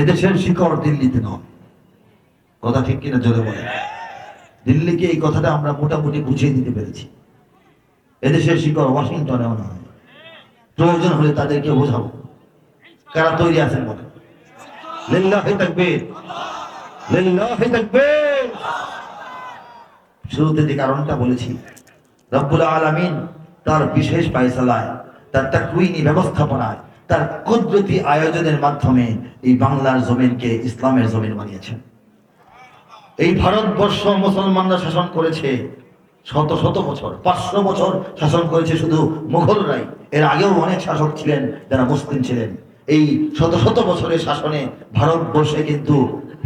এদেশের শিকড় দিল্লিতে নয়। কথা ঠিক কিনা জোরে বলে দিল্লিকে এই কথাটা আমরা মোটামুটি বুঝিয়ে দিতে পেরেছি। এদেশের শিকড় ওয়াশিংটনেও নয়। প্রয়োজন হলে তাদেরকে বোঝাবো। কারা তৈরি আছেন বলে শুরুতে যে কারণটা বলেছি, রব্বুল আলামিন তার বিশেষ পায়সালায় তার তাকউইনি ব্যবস্থাপনায় তার কুদরতি আয়োজনের মাধ্যমে এই বাংলার জমিনকে ইসলামের জমিন বানিয়েছেন এই ভারতবর্ষ মুসলমানরা শাসন করেছে শত শত বছর, পাঁচশো বছর শাসন করেছে শুধু মুঘলরাই। এর আগেও অনেক শাসক ছিলেন যারা মুসলিম ছিলেন। এই শত শত বছরের শাসনে ভারতবর্ষে কিন্তু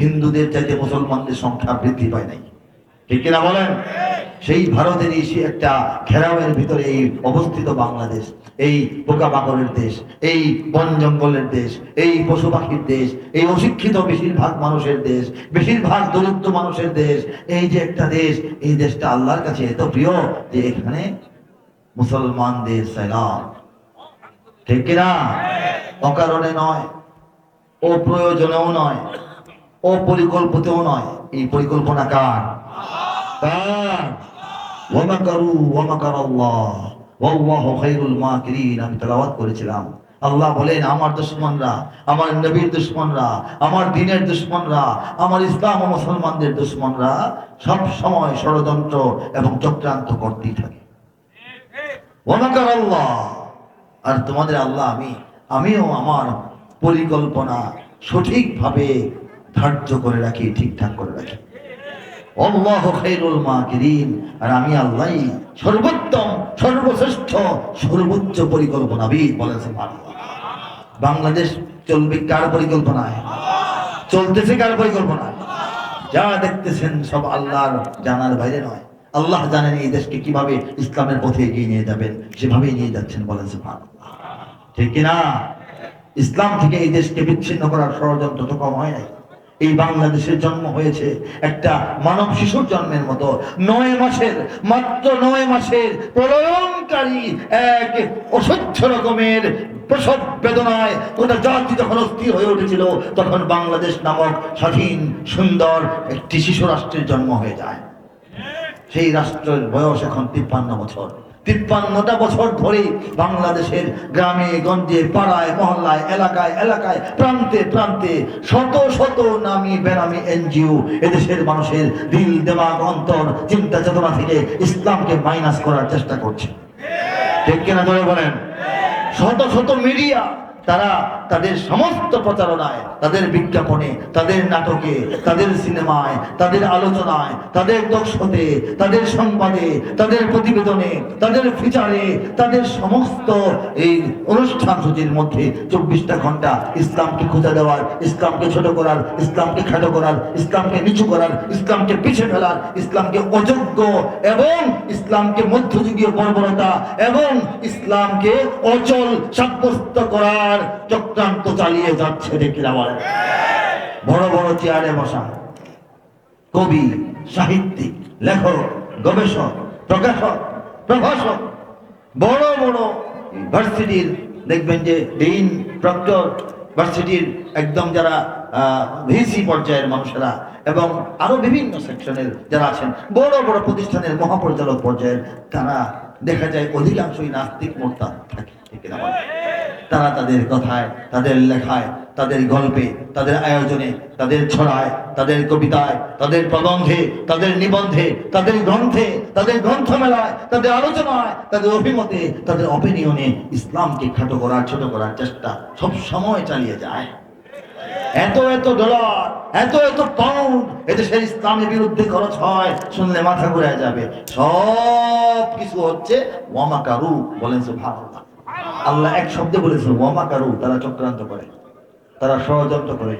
হিন্দুদের চাইতে মুসলমানদের সংখ্যা বৃদ্ধি পায় নাই। ঠিক কিনা বলেন? সেই ভারতেরই সে একটা ঘেরাওয়ের ভিতরে এই অবস্থিত বাংলাদেশ, এই পোকা পোকামাকড়ের দেশ, এই বন জঙ্গলের দেশ, এই পশু পাখির দেশ, এই অশিক্ষিত বেশিরভাগ মানুষের দেশ, বেশিরভাগ দরিদ্র মানুষের দেশ, এই যে একটা দেশ, এই দেশটা আল্লাহর কাছে এত প্রিয় যে এখানে মুসলমানদের সালাম। ঠিক কিনা? অকারণে নয় ও প্রয়োজনেও নয় ও পরিকল্পিতও নয়। এই পরিকল্পনা কার? কার ওয়ামাকারু ওয়ামাকার আল্লাহ। ওয়াল্লাহু খায়রুল মাকিরিন। আমি তেলাওয়াত করেছিলাম। আল্লাহ বলেন, আমার দুশ্মনরা, আমার নবীর দুশ্মনরা, আমার দিনের দুশ্মনরা, আমার ইসলাম ও মুসলমানদের দুশ্মনরা সব সময় ষড়যন্ত্র এবং চক্রান্ত করতেই থাকে। ওয়ামাকার আল্লাহ। আর তোমাদের আল্লাহ আমি, আমিও আমার পরিকল্পনা সঠিকভাবে ধার্য করে রাখি, ঠিকঠাক করে রাখি। আল্লাহ খাইরুল মাকিরিন। আর আমি আল্লাহ সর্বোত্তম, সর্বশ্রেষ্ঠ, সর্বোচ্চ পরিকল্পনাবিদ আল্লাহ বাংলাদেশ চলবে কার পরিকল্পনায়? চলতেছে কার পরিকল্পনায়? যা দেখতেছেন সব আল্লাহর জানার বাইরে নয়। আল্লাহ জানেন এই দেশকে কীভাবে ইসলামের পথে এগিয়ে নিয়ে যাবেন, সেভাবেই নিয়ে যাচ্ছেন, বলেন ঠিক কিনা? ইসলাম থেকে এই দেশকে বিচ্ছিন্ন করার ষড়যন্ত্র তো কম হয় নাই। এই বাংলাদেশের জন্ম হয়েছে একটা মানব শিশুর জন্মের মতো। নয় মাসের, মাত্র নয় মাসের প্রলয়নকারী এক অসহ্য রকমের প্রসব বেদনায় গোটা জাতি যখন অস্থির হয়ে উঠেছিল, তখন বাংলাদেশ নামক স্বাধীন, সুন্দর একটি শিশু রাষ্ট্রের জন্ম হয়ে যায়। সেই রাষ্ট্রের বয়স এখন তিপ্পান্ন বছর। তিপ্পান্নটা বছর ধরে বাংলাদেশের গ্রামে, গঞ্জে, পাড়ায়, মহল্লায়, এলাকায় এলাকায়, প্রান্তে প্রান্তে শত শত নামি বেনামি এনজিও এদেশের মানুষের দিল, দেমাগ, অন্তর, চিন্তা চেতনা থেকে ইসলামকে মাইনাস করার চেষ্টা করছে। ঠিক কিনা ধরে বলেন? শত শত মিডিয়া তারা তাদের সমস্ত প্রচারণায়, তাদের বিজ্ঞাপনে, তাদের নাটকে, তাদের সিনেমায়, তাদের আলোচনায়, তাদের দক্ষতে তাদের সংবাদে, তাদের প্রতিবেদনে, তাদের ফিচারে, তাদের সমস্ত এই অনুষ্ঠান সূচির মধ্যে চব্বিশটা ঘণ্টা ইসলামকে খুঁজে দেওয়ার, ইসলামকে ছোট করার, ইসলামকে খাটো করার, ইসলামকে নিচু করার, ইসলামকে পিছিয়ে ফেলার, ইসলামকে অযোগ্য এবং ইসলামকে মধ্যযুগীয় বর্বরতা এবং ইসলামকে অচল সাব্যস্ত করার চক্রান্ত চালিয়ে যাচ্ছে দেখিরা বলে বড় বড় চেয়ারে বসা কবি, সাহিত্যিক, লেখক, গবেষক, প্রকাশক, প্রভাষক, বড় বড় ভার্সিটির দেখবেন যে ডিন প্রক্টর, ভার্সিটির একদম যারা ভিসি পর্যায়ের মানুষেরা এবং আরও বিভিন্ন সেকশনের যারা আছেন, বড় বড় প্রতিষ্ঠানের মহাপরিচালক পর্যায়ের তারা দেখা যায় অধিকাংশই নাস্তিক মোর্তা থাকে ঠিক না? তারা তাদের কথায়, তাদের লেখায়, তাদের গল্পে, তাদের আয়োজনে, তাদের ছড়ায়, তাদের কবিতায়, তাদের প্রবন্ধে, তাদের নিবন্ধে, তাদের গ্রন্থে, তাদের গ্রন্থমেলায়, তাদের আলোচনায়, তাদের অভিমতে, তাদের অপিনিয়নে ইসলামকে খাটো করার, ছোট করার চেষ্টা সব সময় চালিয়ে যায়। এত এত ডলার, এত এত পাউন্ড এদেশের ইসলামের বিরুদ্ধে খরচ হয়, শুনলে মাথা ঘুরে যাবে। সব কিছু হচ্ছে ওয়ামাকারু বলেন সুবহানাল্লাহ। আল্লাহ এক শব্দে বলেছেন ওয়ামাকারু তারা চক্রান্ত করে, তারা ষড়যন্ত্র করে,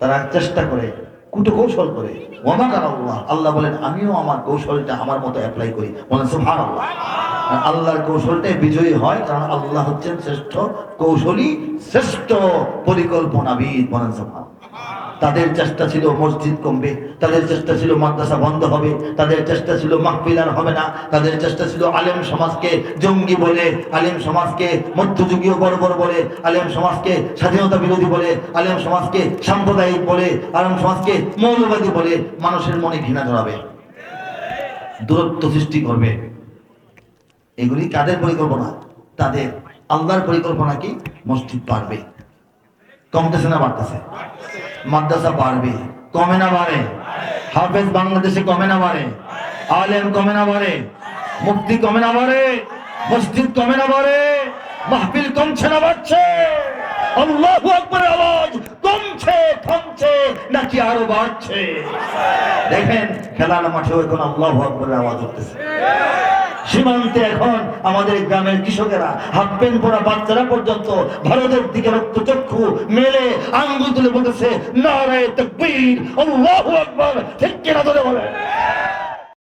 তারা চেষ্টা করে, কুটো কৌশল করে। ওয়ামাকার আল্লাহ আল্লাহ বলেন, আমিও আমার কৌশলটা আমার মতো অ্যাপ্লাই করি। বলেন, সুবহানাল্লাহ আল্লাহ আল্লাহর কৌশলটাই বিজয়ী হয়, কারণ আল্লাহ হচ্ছেন শ্রেষ্ঠ কৌশলী, শ্রেষ্ঠ পরিকল্পনাবিদ। বলেন, সুবহানাল্লাহ তাদের চেষ্টা ছিল মসজিদ কমবে, তাদের চেষ্টা ছিল মাদ্রাসা বন্ধ হবে, তাদের চেষ্টা ছিল মাহফিলার হবে না, তাদের চেষ্টা ছিল আলেম সমাজকে জঙ্গি বলে, আলেম সমাজকে মধ্যযুগীয় বড় বলে, আলেম সমাজকে স্বাধীনতা বিরোধী বলে, আলেম সমাজকে সাম্প্রদায়িক বলে, আলেম সমাজকে মৌলবাদী বলে, মানুষের মনে ঘৃণা জড়াবে, দূরত্ব সৃষ্টি করবে। এগুলি কাদের পরিকল্পনা? তাদের আল্লাহর পরিকল্পনা কি? মসজিদ পারবে কমতেছে না বাড়তেছে? মাদ্রাসা বাড়বে কমে না বাড়ে। হাফেজ বাংলাদেশে কমে না বাড়ে। আলেম কমে না বাড়ে। মুক্তি কমে না বাড়ে। মসজিদ কমে না বাড়ে। মাহফিল কমছে না বাড়ছে। আল্লাহু আকবার আওয়াজ। কমছে থামছে নাকি আরও বাড়ছে। দেখেন, খেলার মাঠেও এখন আল্লাহু আকবরের আওয়াজ উঠতেছে। সীমান্তে এখন আমাদের গ্রামের কৃষকেরা হাফ প্যান্ট পরা বাচ্চারা পর্যন্ত ভারতের দিকে রক্ত চক্ষু মেলে আঙ্গুল তুলে বলতেছে, নারায় তকবীর, আল্লাহু আকবার। ঠিক কিনা ধরে বলে